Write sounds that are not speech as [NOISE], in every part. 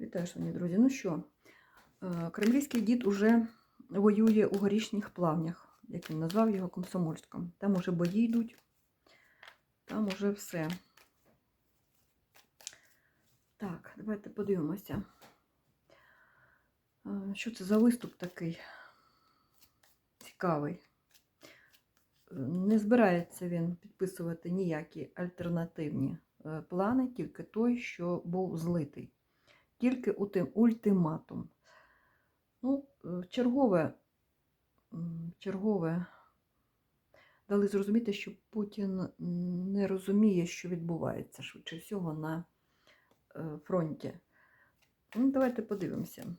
Вітаю, шановні друзі. Ну що, е, кремлівський дід уже воює у горішніх плавнях, як він назвав його Комсомольськом. Там уже бої йдуть, там уже все. Так, давайте подивимося. Е, Що це за виступ такий цікавий? Е, Не збирається він підписувати ніякі альтернативні плани, тільки той, що був злитий тільки ути- ультиматум. Ну, е, чергове, чергове дали зрозуміти, що Путін не розуміє, що відбувається швидше всього на е, фронті. Ну, давайте подивимося,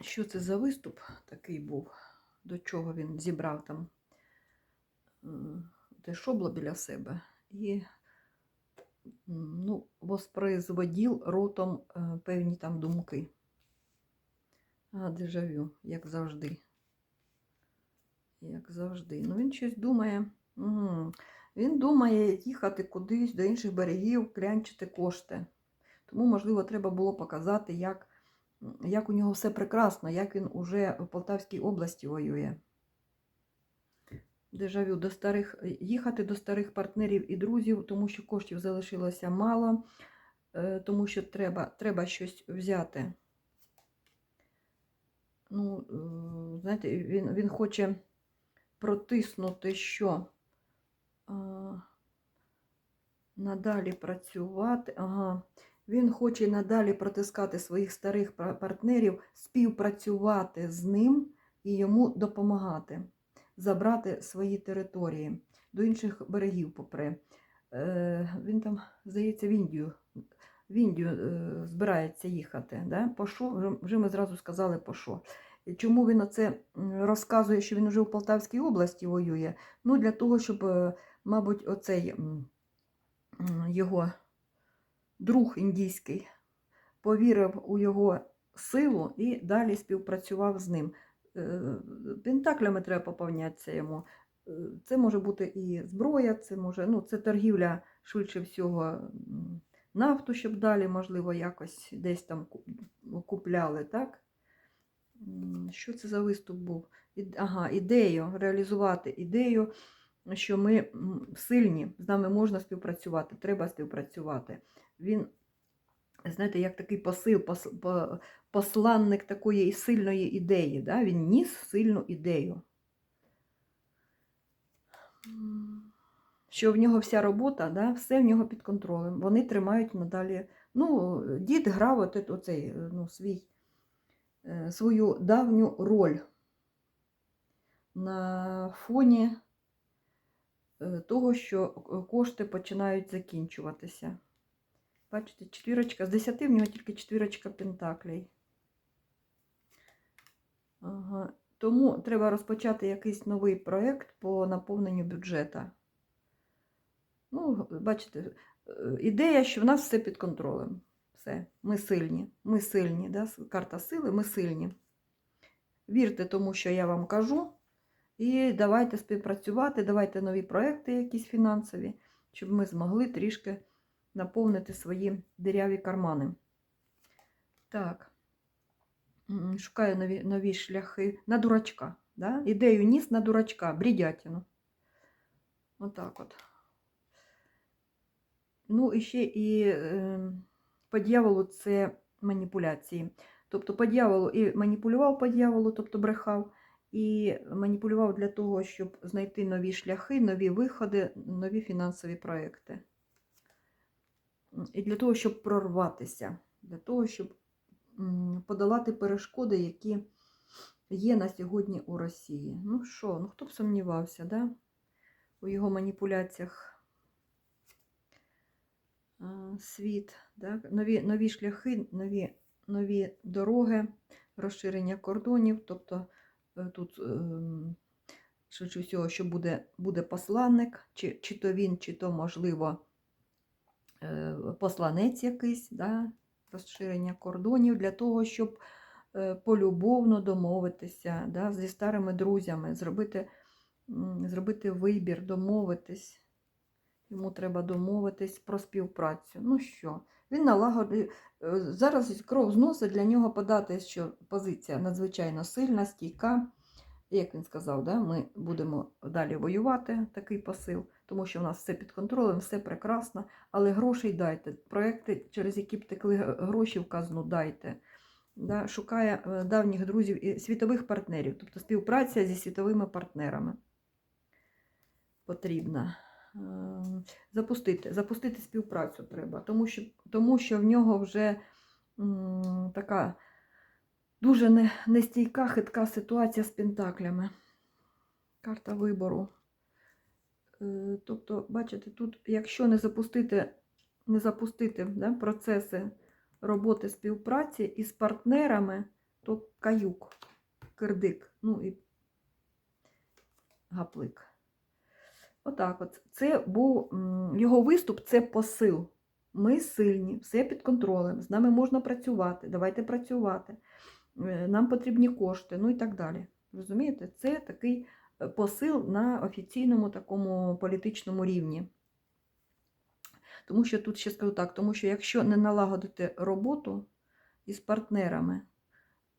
що це за виступ такий був, до чого він зібрав там те шобло біля себе і ну, воспроизводив ротом е, певні там думки. А, дежавю, як завжди. Як завжди. Ну, він щось думає. Угу. Він думає їхати кудись до інших берегів, клянчити кошти. Тому, можливо, треба було показати, як, як у нього все прекрасно, як він уже в Полтавській області воює. Дежавю до старих, їхати до старих партнерів і друзів, тому що коштів залишилося мало, е, тому що треба, треба щось взяти. Ну, е, знаєте, він, він хоче протиснути, що а, надалі працювати. Ага. Він хоче надалі протискати своїх старих партнерів, співпрацювати з ним і йому допомагати забрати свої території до інших берегів попри. Е, він там, здається, в Індію, в Індію е, збирається їхати. Да? Що? Вже, ми зразу сказали, по що. Чому він оце розказує, що він вже в Полтавській області воює? Ну, для того, щоб, е, мабуть, оцей його друг індійський повірив у його силу і далі співпрацював з ним пентаклями треба поповнятися йому. Е, Це може бути і зброя, це може, ну, це торгівля швидше всього нафту, щоб далі, можливо, якось десь там купляли, так? Що це за виступ був? Ага, ідею, реалізувати ідею, що ми сильні, з нами можна співпрацювати, треба співпрацювати. Він, знаєте, як такий посил, пос- посланник такої сильної ідеї. Да? Він ніс сильну ідею. Що в нього вся робота, да? все в нього під контролем. Вони тримають надалі. Ну, дід грав от, оцей, е, ну, свій, е, свою давню роль на фоні е, того, що кошти починають закінчуватися. Бачите, четвірочка. З 10 в нього тільки четвірочка пентаклей. Ага. Тому треба розпочати якийсь новий проєкт по наповненню бюджета. Ну, бачите, е, ідея, що в нас все під контролем. Все, ми сильні. Ми сильні. Да? Карта сили, ми сильні. Вірте тому, що я вам кажу. І давайте співпрацювати, давайте нові проекти, якісь фінансові, щоб ми змогли трішки наповнити свої диряві кармани. Так. Шукаю нові, нові шляхи на дурачка. Да? Ідею ніс на дурачка, брідятину. Отак от. Ну, і ще і е, по дьяволу це маніпуляції. Тобто по дьяволу і маніпулював по дьяволу, тобто брехав, і маніпулював для того, щоб знайти нові шляхи, нові виходи, нові фінансові проекти. І для того, щоб прорватися, для того, щоб подолати перешкоди, які є на сьогодні у Росії. Ну що, ну хто б сумнівався, да? у його маніпуляціях світ, да? нові, нові шляхи, нові, нові дороги, розширення кордонів, тобто е, тут. ем, Швидше всього, що буде, буде посланник, чи, чи то він, чи то, можливо, посланець якийсь, да, розширення кордонів для того, щоб е, полюбовно домовитися да, зі старими друзями, зробити, зробити вибір, домовитись. Йому треба домовитись про співпрацю. Ну що, Він налагодив. е, Зараз кров зносить для нього подати, що позиція надзвичайно сильна, стійка. Як він сказав, да, ми будемо далі воювати, такий посил, тому що в нас все під контролем, все прекрасно, але грошей дайте. Проекти, через які б текли гроші в казну, дайте. Да, шукає е, давніх друзів і світових партнерів, тобто співпраця зі світовими партнерами потрібна. Е, Запустити, запустити співпрацю треба, тому що, тому що в нього вже м, така дуже нестійка, хитка ситуація з пентаклями. Карта вибору. Е, Тобто, бачите, тут, якщо не запустити, не запустити да, процеси роботи співпраці із партнерами, то каюк, кирдик, ну і гаплик. Отак от. Це був його виступ це посил. Ми сильні, все під контролем, з нами можна працювати, давайте працювати, нам потрібні кошти, ну і так далі. Розумієте, це такий е, посил на офіційному такому політичному рівні. Тому що тут ще скажу так, тому що якщо не налагодити роботу із партнерами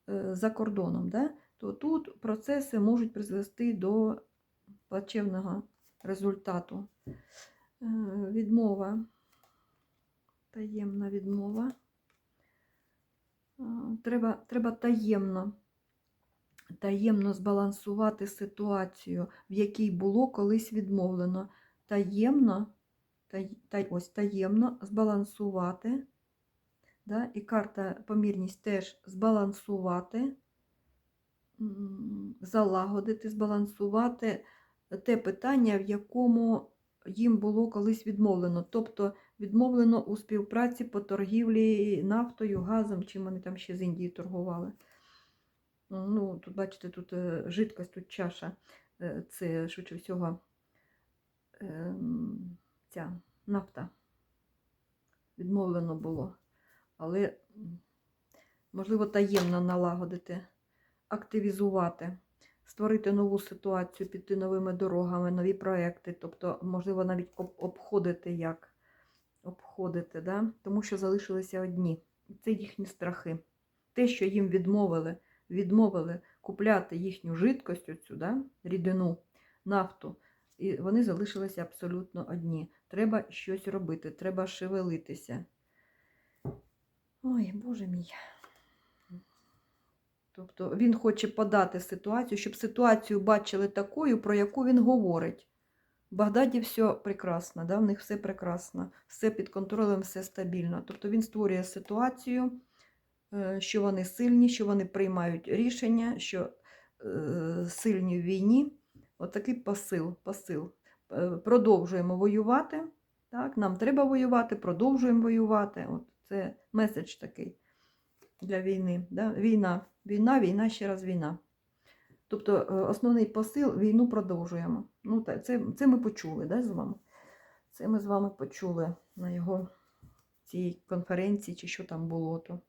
е, за кордоном, да, то тут процеси можуть призвести до плачевного результату. Е, Відмова, таємна відмова. Треба, треба таємно, таємно збалансувати ситуацію, в якій було колись відмовлено. Таємно, та, та, ось таємно збалансувати. Да? І карта помірність теж збалансувати, залагодити, збалансувати те питання, в якому їм було колись відмовлено. Тобто відмовлено у співпраці по торгівлі нафтою, газом, чим вони там ще з Індії торгували. Ну, тут, бачите, тут е, жидкость, тут чаша. Е, Це швидше всього ем, ця нафта. Відмовлено було. Але, можливо, таємно налагодити, активізувати створити нову ситуацію, піти новими дорогами, нові проекти, тобто, можливо, навіть обходити як обходити, да? тому що залишилися одні. Це їхні страхи. Те, що їм відмовили, відмовили купляти їхню жидкость, оцю, да? рідину, нафту, і вони залишилися абсолютно одні. Треба щось робити, треба шевелитися. Ой, Боже мій. Тобто він хоче подати ситуацію, щоб ситуацію бачили такою, про яку він говорить. В Багдаді все прекрасно, да? в них все прекрасно, все під контролем, все стабільно. Тобто він створює ситуацію, е, що вони сильні, що вони приймають рішення, що е, сильні в війні. Отакий посил. посил. Е, Продовжуємо воювати. Так? Нам треба воювати, продовжуємо воювати. От це меседж такий для війни. Да? Війна, війна, війна, ще раз війна. Тобто е, основний посил війну продовжуємо. Ну, це, це ми почули да, з вами. Це ми з вами почули на його цій конференції, чи що там було то.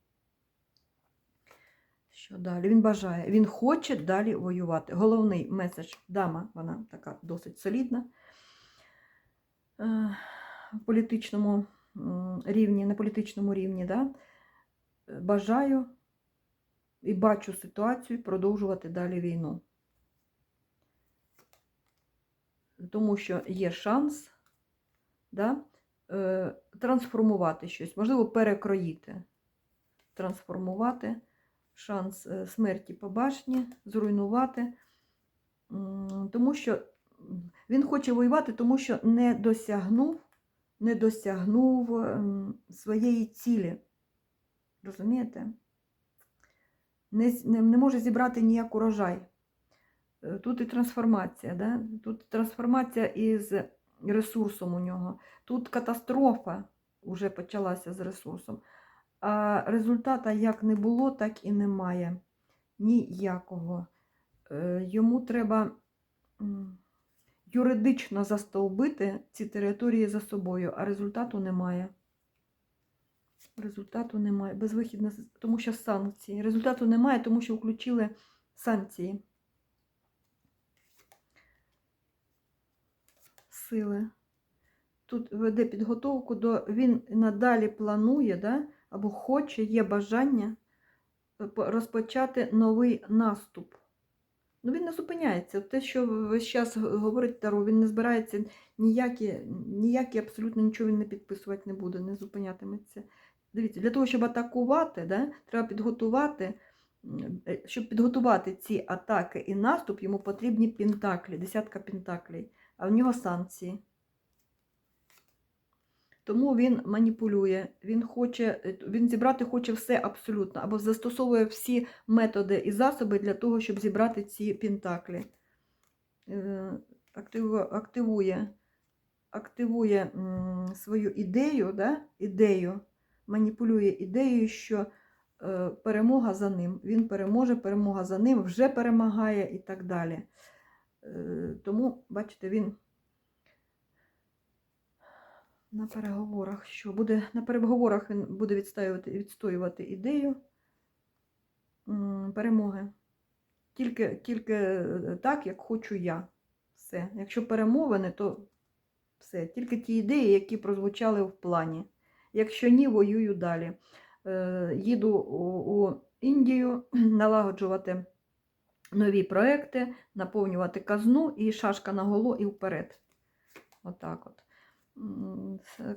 Що далі? Він бажає, він хоче далі воювати. Головний меседж дама, вона така досить солідна. Е, політичному рівні, на політичному рівні, да? Е, бажаю і бачу ситуацію продовжувати далі війну. Тому що є шанс да, е, трансформувати щось, можливо, перекроїти, трансформувати, шанс е, смерті по башні, зруйнувати. Тому що він хоче воювати, тому що не досягнув, не досягнув ем, своєї цілі. Розумієте? Не, не, може зібрати ніяк урожай. Е, Тут і трансформація, да? тут трансформація із ресурсом у нього. Тут катастрофа вже почалася з ресурсом. А результата як не було, так і немає. Ніякого. Е, Йому треба юридично застовбити ці території за собою, а результату немає. Результату немає. Безвихідно, з- тому що санкції. Результату немає, тому що включили санкції. Сили. тут веде підготовку до він надалі планує, да, або хоче, є бажання е, розпочати новий наступ. Ну, він не зупиняється. Те, що весь час говорить Таро, він не збирається ніякі, ніякі абсолютно нічого він не підписувати не буде, не зупинятиметься. Дивіться, для того, щоб атакувати, да, треба підготувати, е, щоб підготувати ці атаки і наступ, йому потрібні пентаклі, десятка пентаклей, а в нього санкції. Тому він маніпулює, він хоче, е, він зібрати хоче все абсолютно, або застосовує всі методи і засоби для того, щоб зібрати ці пентаклі. Е, активує, активує, свою ідею, да? ідею, маніпулює ідеєю, що е, перемога за ним. Він переможе, перемога за ним, вже перемагає і так далі. Е, тому, бачите, він на переговорах, що буде на переговорах він буде відстоювати, відстоювати ідею перемоги. Тільки, тільки е, так, як хочу я. Все. Якщо перемовини, то все. Тільки ті ідеї, які прозвучали в плані. Якщо ні, воюю далі. Е, їду у, Індію [CLEARS THROAT] налагоджувати нові проекти, наповнювати казну і шашка на голо і вперед. Отак от.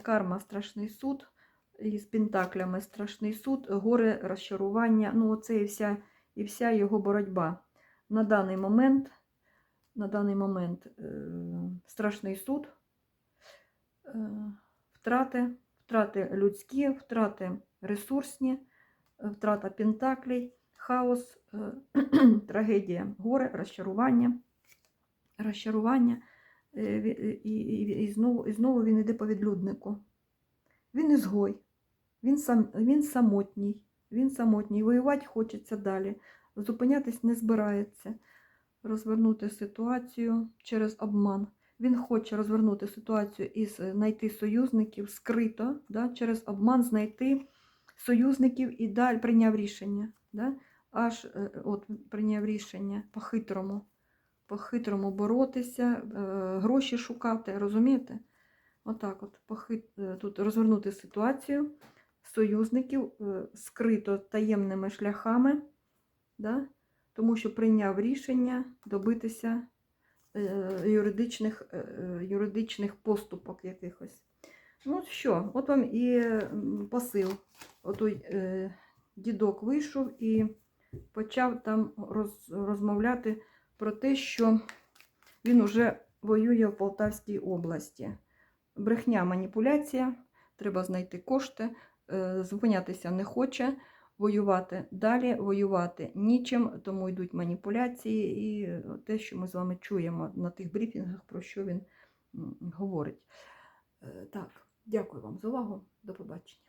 Карма страшний суд. І з пентаклями страшний суд, горе, розчарування. Ну, оце і вся, і вся його боротьба. На даний момент, на даний момент е, страшний суд, е, втрати, втрати людські, втрати ресурсні, е, втрата пентаклей, хаос, е, [CLEARS THROAT] трагедія, горе, розчарування, розчарування. Е, І, і, і, знову, і знову він йде по відлюднику. Він ізгой, він, сам, він самотній, він самотній. Воювати хочеться далі. Зупинятись не збирається. Розвернути ситуацію через обман. Він хоче розвернути ситуацію і знайти союзників скрито, да, через обман знайти союзників і далі прийняв рішення. Да? Аж е, от прийняв рішення по-хитрому, по-хитрому боротися, е, гроші шукати, розумієте? Отак от, е, тут розвернути ситуацію союзників е, скрито таємними шляхами, да? тому що прийняв рішення добитися е, юридичних, е, е, юридичних поступок якихось. Ну що, от вам і посил. Отой е, дідок вийшов і почав там роз, розмовляти про те, що він уже воює в Полтавській області. Брехня, маніпуляція, треба знайти кошти, е, зупинятися не хоче, воювати далі, воювати нічим, тому йдуть маніпуляції і те, що ми з вами чуємо на тих брифінгах, про що він говорить. Е, Так, дякую вам за увагу. До побачення.